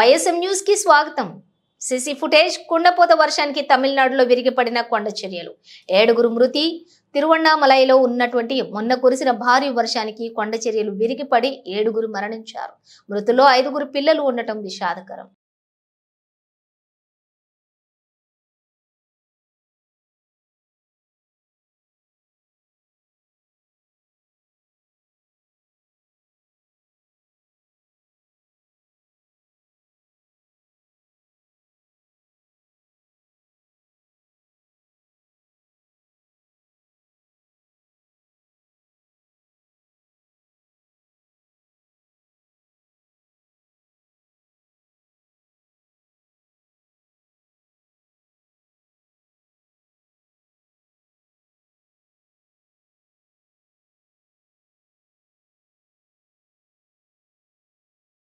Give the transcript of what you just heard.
YSM న్యూస్కి స్వాగతం. CC footage కుండపోత వర్షానికి తమిళనాడులో విరిగిపడిన కొండ చర్యలు. ఏడుగురు మృతి తిరువണ്ണామలైలో ఉన్నటువంటి మొన్న కురిసిన భారీ వర్షానికి కొండ చర్యలు విరిగిపడి ఏడుగురు మరణించారు. మృతుల్లో ఐదుగురు పిల్లలు ఉండటం విషాదకరం.